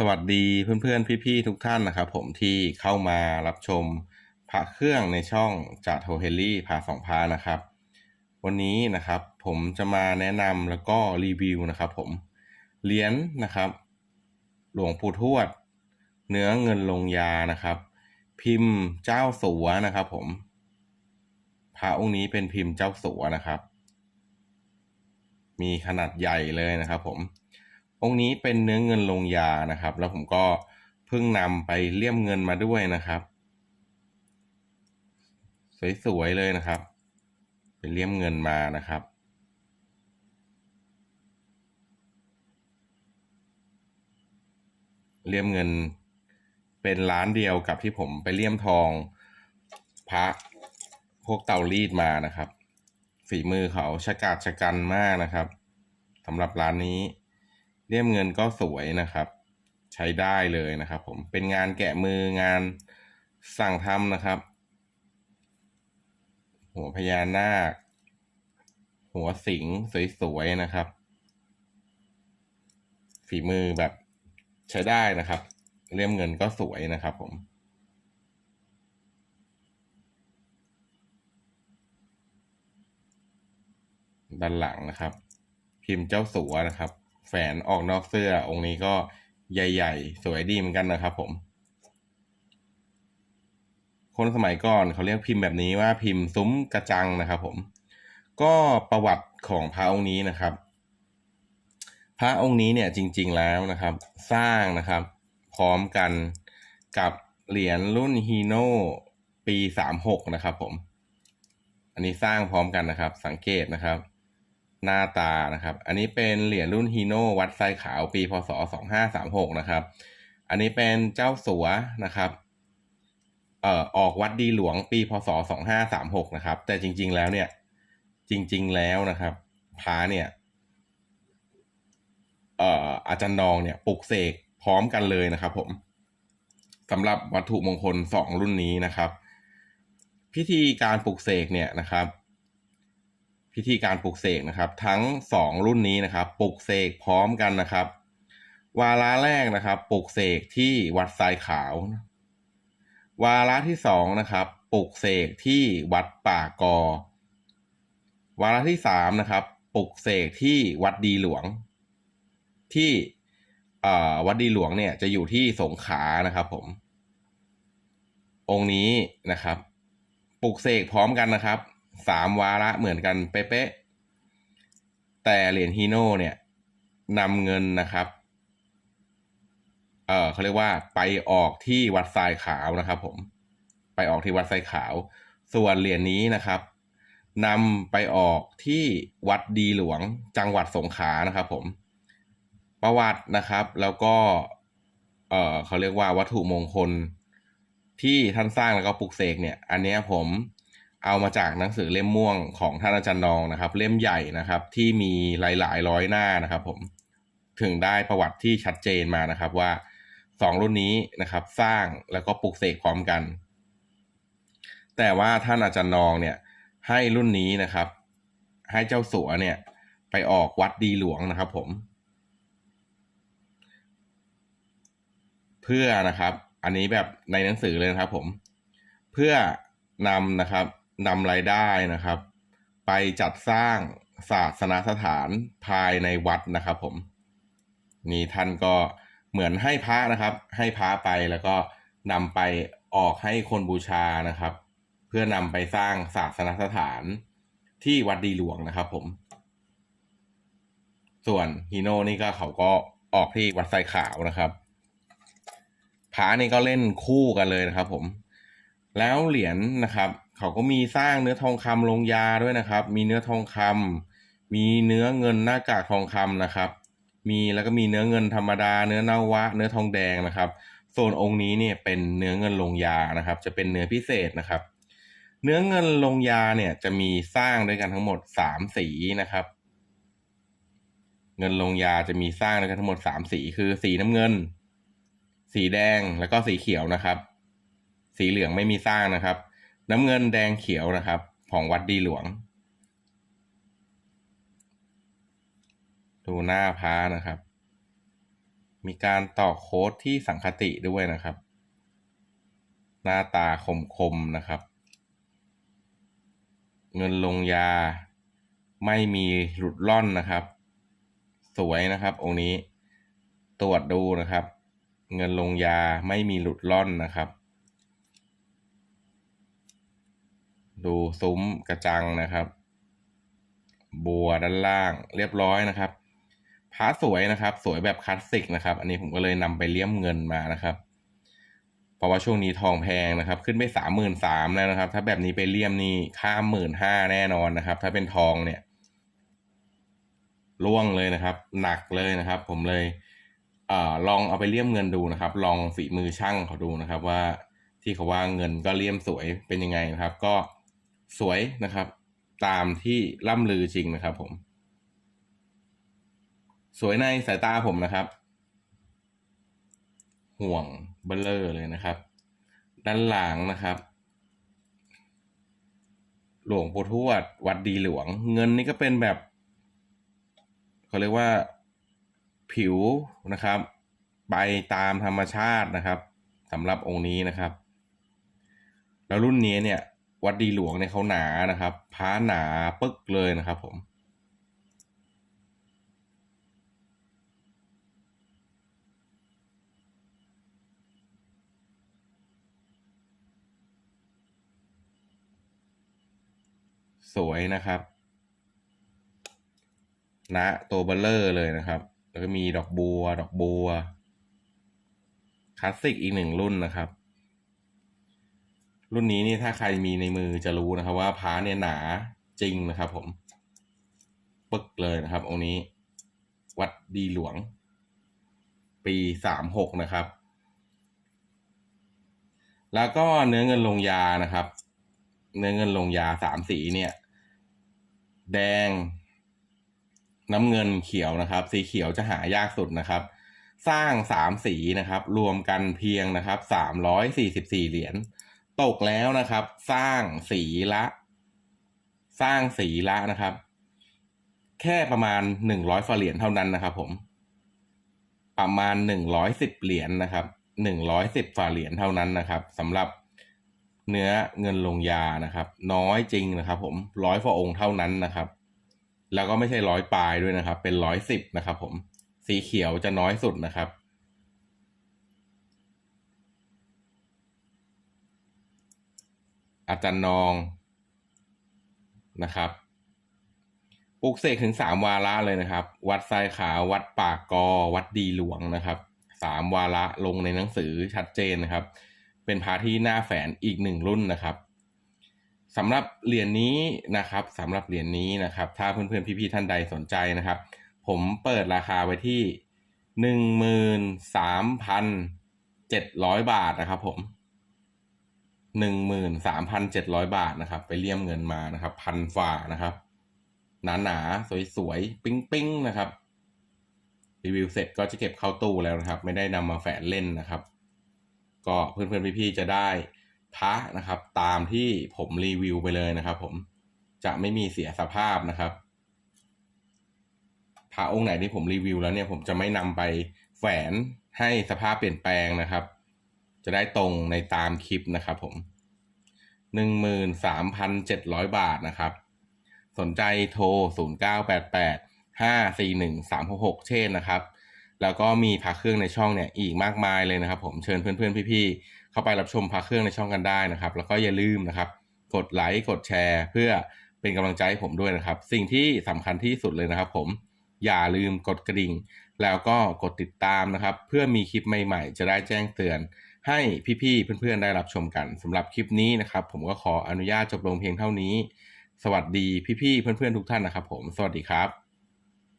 สวัสดีเพื่อนๆ พี่ๆ ทุกท่านนะครับผมที่เข้ามารับชมพระเครื่องในช่องจาโทเฮลี่พาสองพานะครับ วันนี้นะครับผมจะมาแนะนำแล้วก็รีวิวนะครับผมเหรียญนะครับ หลวงปู่ทวด เนื้อเงินลงยานะครับ พิมพ์เจ้าสัวนะครับผมพระองค์นี้เป็นพิมพ์เจ้าสัวนะครับ มีขนาดใหญ่เลยนะครับผม องค์นี้เป็นเนื้อเงินลงยานะครับ แล้วผมก็เพิ่งนำไปเลี่ยมเงินมาด้วยนะครับ สวยๆเลยนะครับไปเลี่ยมเงินมานะครับ เลี่ยมเงินเป็นร้านเดียวกับที่ผมไปเลี่ยมทองพระพวกเตารีดมานะครับ ฝีมือเขาชะกาจชะกันมากนะครับสำหรับร้านนี้ เลี่ยมเงินก็สวยนะครับ ใช้ได้เลยนะครับ ผมเป็นงานแกะมืองานสั่งทำนะครับ หัวพญานาค หัวสิงสวยๆนะครับ ฝีมือแบบใช้ได้นะครับ เลี่ยมเงินก็สวยนะครับ ผมด้านหลังนะครับ พิมพ์เจ้าสัวนะครับ แฝนออกนอกเสื้อ องค์นี้ก็ใหญ่ ๆ สวยดีเหมือนกันนะครับผม คนสมัยก่อนเขาเรียกพิมพ์แบบนี้ว่าพิมพ์ซุ้มกระจังนะครับผม ก็ประวัติของพระองค์นี้นะครับ พระองค์นี้เนี่ยจริง ๆแล้วนะครับ สร้างนะครับ พร้อมกันกับเหรียญรุ่นฮีโน่ปีสามหกนะครับผม อันนี้สร้างพร้อมกันนะครับ สังเกตนะครับ หน้าตานะครับ อันนี้เป็นเหรียญรุ่นฮีโน่วัดไซขาวปีพศสองห้าสามหกนะครับ อันนี้เป็นเจ้าสัวนะครับเอ่อออกวัดดีหลวงปีพศสองห้าสามหกนะครับ แต่จริง ๆ แล้วเนี่ย จริง ๆ แล้วนะครับพระเนี่ยเอ่ออาจารย์นองเนี่ยปลุกเสกพร้อมกันเลยนะครับ ผมสำหรับวัตถุมงคลสองรุ่นนี้นะครับ พิธีการปลุกเสกเนี่ยนะครับ พิธีการปลุกเสกนะครับ ทั้งสองรุ่นนี้นะครับปลุกเสกพร้อมกันนะครับ วาระแรกนะครับปลุกเสกที่วัดทรายขาว วาระที่สองนะครับปลุกเสกที่วัดป่ากอ วาระที่สามนะครับปลุกเสกที่วัดดีหลวง ที่วัดดีหลวงเนี่ยจะอยู่ที่สงขานะครับผม องค์นี้นะครับปลุกเสกพร้อมกันนะครับ สามวาระเหมือนกันเป๊ะๆแต่เหรียญฮีโน่เนี่ยนำเงินนะครับ เออเขาเรียกว่าไปออกที่วัดทรายขาวนะครับผม ไปออกที่วัดทรายขาว ส่วนเหรียญนี้นะครับนำไปออกที่วัดดีหลวงจังหวัดสงขลานะครับ ผม ประวัตินะครับ แล้วก็ เออเขาเรียกว่าวัตถุมงคลที่ท่านสร้างแล้วก็ปลุกเสกเนี่ย อันนี้ผม เอามาจากหนังสือเล่มม่วงของท่านอาจารย์นองนะครับ เล่มใหญ่นะครับ ที่มีหลายๆ ร้อยหน้านะครับ ผมถึงได้ประวัติที่ชัดเจนมานะครับว่าสองรุ่นนี้นะครับ สร้างแล้วก็ปลุกเสกพร้อมกัน แต่ว่าท่านอาจารย์นองเนี่ย ให้รุ่นนี้นะครับ ให้เจ้าสัวเนี่ย ไปออกวัดดีหลวงนะครับ ผม เพื่อนะครับ อันนี้แบบในหนังสือเลยนะครับ ผม เพื่อนำนะครับ นำรายได้นะครับ ไปจัดสร้างศาสนสถานภายในวัดนะครับ ผม นี่ท่านก็เหมือนให้พระนะครับ ให้พระไปแล้วก็นำไปออกให้คนบูชานะครับ เพื่อนำไปสร้างศาสนสถานที่วัดดีหลวงนะครับ ผม ส่วนฮีโน่นี่ก็เขาก็ออกที่วัดไซขาวนะครับพระนี่ก็เล่นคู่กันเลยนะครับ ผม แล้วเหรียญนะครับ เขาก็มีสร้างเนื้อทองคำลงยาด้วยนะครับ มีเนื้อทองคำมีเนื้อเงินหน้ากากทองคำนะครับ มีแล้วก็มีเนื้อเงินธรรมดา เนื้อนาวะ เนื้อทองแดงนะครับส่วนองค์นี้เนี่ยเป็นเนื้อเงินลงยานะครับ จะเป็นเนื้อพิเศษนะครับ เนื้อเงินลงยาเนี่ยจะมีสร้างด้วยกันทั้งหมดสามสีนะครับ เงินลงยาจะมีสร้างด้วยกันทั้งหมดสามสีคือสีน้ำเงิน สีแดงแล้วก็สีเขียวนะครับ สีเหลืองไม่มีสร้างนะครับ น้ำเงินแดงเขียวนะครับ ของวัดดีหลวง ดูหน้าพระนะครับ มีการต่อโค้ดที่สังคติด้วยนะครับ หน้าตาคมๆนะครับ เงินลงยาไม่มีหลุดล่อนนะครับ สวยนะครับ องค์นี้ ตรวจดูนะครับ เงินลงยาไม่มีหลุดล่อนนะครับ ดูซุ้มกระจังนะครับ บัวด้านล่างเรียบร้อยนะครับพาสวยนะครับ สวยแบบคลาสสิกนะครับ อันนี้ผมก็เลยนำไปเลี่ยมเงินมานะครับ เพราะว่าช่วงนี้ทองแพงนะครับ ขึ้นไปสามหมื่นสามแล้วนะครับ ถ้าแบบนี้ไปเลี่ยมนี่ข้ามหมื่นห้าแน่นอนนะครับ ถ้าเป็นทองเนี่ยล่วงเลยนะครับ หนักเลยนะครับ ผมเลยเอ่อลองเอาไปเลี่ยมเงินดูนะครับ ลองฝีมือช่างเขาดูนะครับ ว่าที่เขาว่าเงินก็เลี่ยมสวยเป็นยังไงนะครับ ก็ สวยนะครับ ตามที่ล่ำลือจริงนะครับผม สวยในสายตาผมนะครับ ห่วงเบลเลอร์เลยนะครับ ด้านหลังนะครับ หลวงปู่ทวด วัดดีหลวง เงินนี่ก็เป็นแบบเขาเรียกว่าผิวนะครับ ไปตามธรรมชาตินะครับสำหรับองค์นี้นะครับ แล้วรุ่นนี้เนี่ย วัดดีหลวงเนี่ยเขาหนานะครับพ้าหนาปึ๊กเลยนะครับผมสวยนะครับนะตัวเบลเลอร์เลยนะครับ แล้วก็มีดอกบัว ดอกบัว คลาสสิกอีกหนึ่งรุ่นนะครับ รุ่นนี้นี่ถ้าใครมีในมือจะรู้นะครับ ว่าพ้าเนี่ยหนาจริงนะครับผม ปึกเลยนะครับ องค์นี้ วัดดีหลวง ปีสามหกนะครับ แล้วก็เนื้อเงินลงยานะครับ เนื้อเงินลงยาสามสีเนี่ย แดง น้ำเงินเขียวนะครับ สีเขียวจะหายากสุดนะครับ สร้างสามสีนะครับ รวมกันเพียงนะครับสามร้อยสี่สิบสี่เหรียญ ตกแล้วนะครับ สร้างสีละ สร้างสีละนะครับ แค่ประมาณหนึ่งร้อยฟาเหรียญเท่านั้นนะครับ ผม ประมาณหนึ่งร้อยสิบเหรียญนะครับหนึ่งร้อยสิบฟาเหรียญเท่านั้นนะครับสำหรับเนื้อเงินลงยานะครับ น้อยจริงนะครับ ผมร้อยฟาองค์เท่านั้นนะครับ แล้วก็ไม่ใช่ร้อยปลายด้วยนะครับ เป็นร้อยสิบนะครับ ผมสีเขียวจะน้อยสุดนะครับ อาจารย์นองนะครับ ปลุกเสกถึงสามวาระเลยนะครับ วัดทรายขาววัดปากกอ วัดดีหลวงนะครับสามวาระลงในหนังสือชัดเจนนะครับ เป็นพาที่หน้าแฝนอีกหนึ่งรุ่นนะครับสำหรับเหรียญนี้นะครับสำหรับเหรียญนี้นะครับ ถ้าเพื่อนๆพี่ๆท่านใดสนใจนะครับ ผมเปิดราคาไว้ที่หนึ่งหมื่นสามพันเจ็ดร้อยบาทนะครับผม หนึ่งหมื่นสามพันเจ็ดร้อยบาทนะครับ ไปเลี่ยมเงินมานะครับ พันฝ่านะครับ หนาหนาๆสวยๆปิ๊งๆนะครับ รีวิวเสร็จก็จะเก็บเข้าตู้แล้วนะครับ ไม่ได้นำมาแฝนเล่นนะครับ ก็เพื่อนๆพี่ๆจะได้พระนะครับ ตามที่ผมรีวิวไปเลยนะครับ ผมจะไม่มีเสียสภาพนะครับพระองค์ไหนที่ผมรีวิวแล้วเนี่ยผมจะไม่นำไปแฝนให้สภาพเปลี่ยนแปลงนะครับ จะได้ตรงในตามคลิปนะครับผมหนึ่งหมื่นสามพันเจ็ดร้อยบาทนะครับ สนใจโทร 0 9 8 8 5 4 1 3 6 6 เช่นนะครับ แล้วก็มีพักเครื่องในช่องเนี่ยอีกมากมายเลยนะครับผมเชิญเพื่อนๆพี่ๆเข้าไปรับชมพักเครื่องในช่องกันได้นะครับ แล้วก็อย่าลืมนะครับ กดไลค์กดแชร์ เพื่อเป็นกำลังใจให้ผมด้วยนะครับ สิ่งที่สำคัญที่สุดเลยนะครับ ผมอย่าลืมกดกระดิ่ง แล้วก็กดติดตามนะครับ เพื่อมีคลิปใหม่ๆ จะได้แจ้งเตือนให้พี่ๆเพื่อนๆได้รับชมกันสำหรับคลิปนี้นะครับ ผมก็ขออนุญาตจบลงเพียงเท่านี้ สวัสดีพี่ๆเพื่อนๆทุกท่านนะครับ ผมสวัสดีครับ